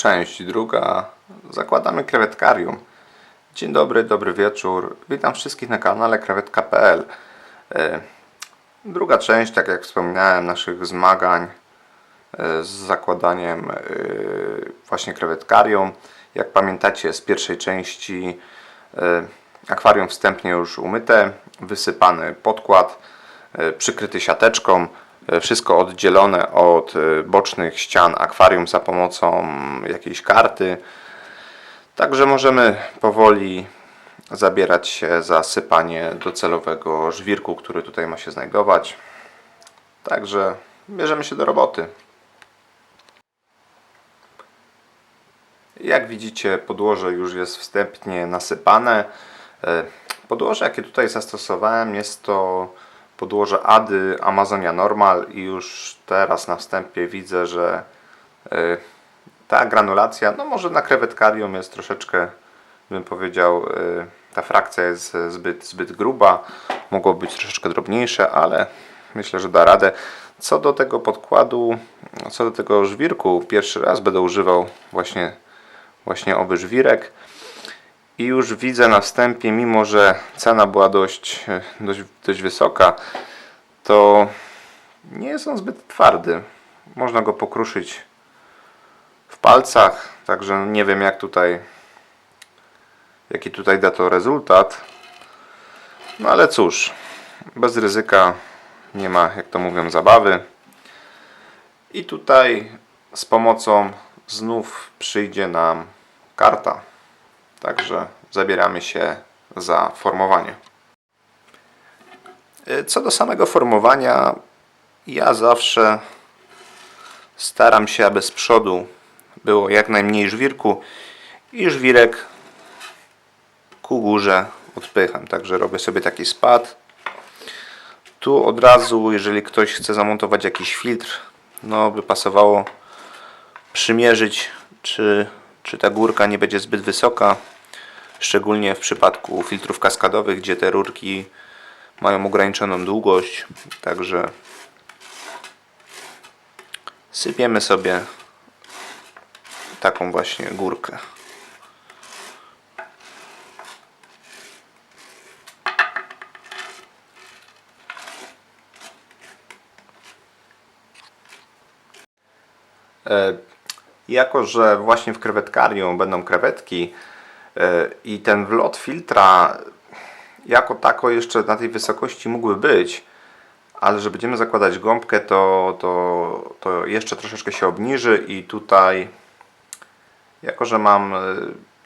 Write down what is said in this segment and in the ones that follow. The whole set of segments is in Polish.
Część druga. Zakładamy krewetkarium. Dzień dobry, dobry wieczór. Witam wszystkich na kanale krewetka.pl. E, Druga część, tak jak wspomniałem, naszych zmagań e, z zakładaniem e, właśnie krewetkarium. Jak pamiętacie z pierwszej części akwarium wstępnie już umyte, wysypany podkład, przykryty siateczką, wszystko oddzielone od e, bocznych ścian akwarium za pomocą jakiejś karty. Także możemy powoli zabierać się za sypanie docelowego żwirku, który tutaj ma się znajdować. Także bierzemy się do roboty. Jak widzicie, podłoże już jest wstępnie nasypane. E, Podłoże, jakie tutaj zastosowałem, jest to podłoże Ady Amazonia Normal i już teraz na wstępie widzę, że e, ta granulacja, no może na krewetkarium jest troszeczkę, bym powiedział, e, ta frakcja jest zbyt, zbyt gruba. Mogło być troszeczkę drobniejsze, ale myślę, że da radę. Co do tego podkładu, co do tego żwirku, pierwszy raz będę używał właśnie, właśnie owy żwirek. I już widzę na wstępie, mimo że cena była dość, dość, dość wysoka, to nie jest on zbyt twardy. Można go pokruszyć w palcach, także nie wiem jak tutaj, jaki tutaj da to rezultat. No ale cóż, bez ryzyka nie ma, jak to mówią, zabawy. I tutaj z pomocą znów przyjdzie nam karta. Także zabieramy się za formowanie. Y, Co do samego formowania, ja zawsze staram się, aby z przodu było jak najmniej żwirku i żwirek ku górze odpycham. Także robię sobie taki spad. Tu od razu, jeżeli ktoś chce zamontować jakiś filtr, no by pasowało przymierzyć, czy, czy ta górka nie będzie zbyt wysoka. Szczególnie w przypadku filtrów kaskadowych, gdzie te rurki mają ograniczoną długość. Także sypiemy sobie taką właśnie górkę. E, Jako, że właśnie w krewetkarium będą krewetki e, i ten wlot filtra jako tako jeszcze na tej wysokości mógłby być, ale że będziemy zakładać gąbkę, to, to, to jeszcze troszeczkę się obniży i tutaj jako, że mam e,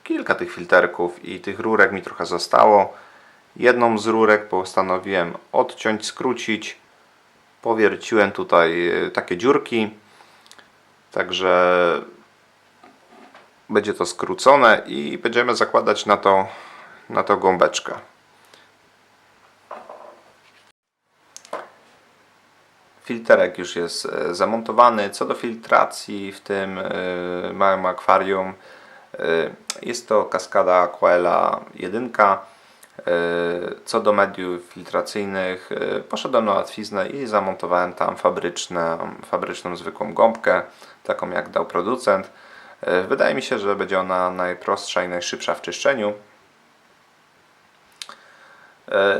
kilka tych filterków i tych rurek mi trochę zostało, jedną z rurek postanowiłem odciąć, skrócić, powierciłem tutaj e, takie dziurki, także będzie to skrócone i będziemy zakładać na to, na to gąbeczkę. Filterek już jest e, zamontowany. Co do filtracji w tym e, małym akwarium, e, jest to kaskada Aquela 1. Co do mediów filtracyjnych, poszedłem na łatwiznę i zamontowałem tam fabryczne, fabryczną zwykłą gąbkę, taką jak dał producent. Wydaje mi się, że będzie ona najprostsza i najszybsza w czyszczeniu.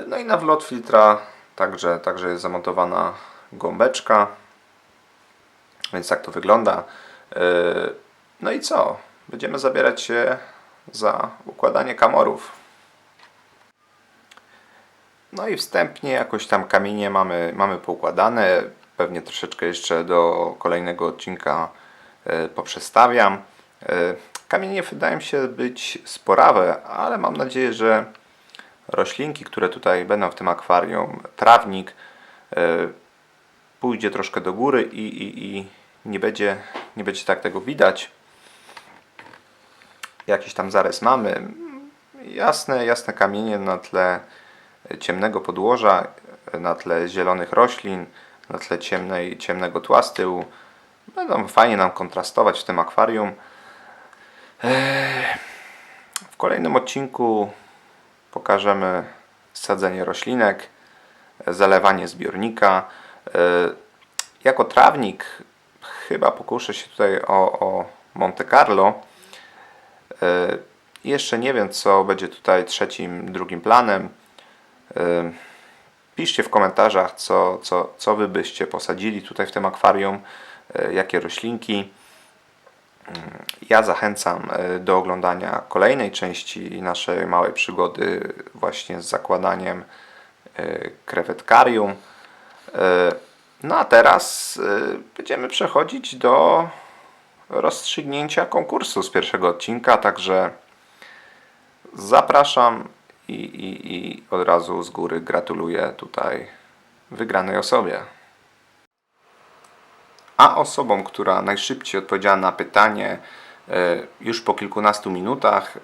No i na wlot filtra także, także jest zamontowana gąbeczka. Więc tak to wygląda. No i co? Będziemy zabierać się za układanie kamorów. No i wstępnie jakoś tam kamienie mamy, mamy poukładane. Pewnie troszeczkę jeszcze do kolejnego odcinka yy, poprzestawiam. Yy, Kamienie wydają się być sporawe, ale mam nadzieję, że roślinki, które tutaj będą w tym akwarium, trawnik, yy, pójdzie troszkę do góry i, i, i nie, będzie, nie będzie tak tego widać. Jakiś tam zarys mamy. Jasne, jasne kamienie na tle ciemnego podłoża, na tle zielonych roślin, na tle ciemnej, ciemnego tła z tyłu. Będą fajnie nam kontrastować w tym akwarium. Eee, W kolejnym odcinku pokażemy sadzenie roślinek, zalewanie zbiornika. E, Jako trawnik chyba pokuszę się tutaj o, o Monte Carlo. E, Jeszcze nie wiem, co będzie tutaj trzecim, drugim planem. Piszcie w komentarzach, co, co, co wy byście posadzili tutaj w tym akwarium, e, jakie roślinki. Mm, Ja zachęcam e, do oglądania kolejnej części naszej małej przygody właśnie z zakładaniem e, krewetkarium. No a teraz będziemy przechodzić do rozstrzygnięcia konkursu z pierwszego odcinka, także zapraszam i, i, i od razu z góry gratuluję tutaj wygranej osobie. A osobą, która najszybciej odpowiedziała na pytanie e, już po kilkunastu minutach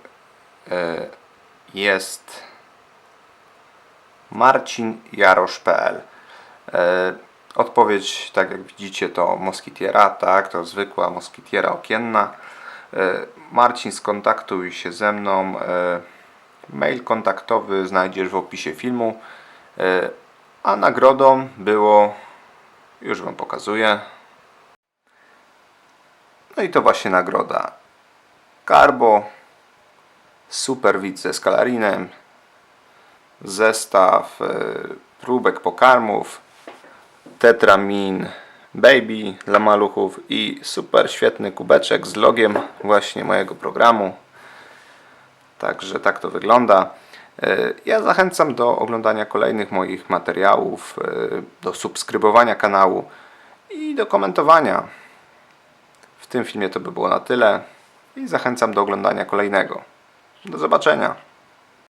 e, jest Marcin Jarosz.pl. E, Odpowiedź, tak jak widzicie, to moskitiera, tak, to zwykła moskitiera okienna. Marcin, skontaktuj się ze mną. Mail kontaktowy znajdziesz w opisie filmu. E, A nagrodą było, już Wam pokazuję. No i to właśnie nagroda. Carbo, Superwit ze skalarinem, zestaw e, próbek pokarmów, Tetramin Baby dla maluchów i super świetny kubeczek z logiem właśnie mojego programu. Także tak to wygląda. E, Ja zachęcam do oglądania kolejnych moich materiałów, e, do subskrybowania kanału i do komentowania. W tym filmie to by było na tyle i zachęcam do oglądania kolejnego. Do zobaczenia.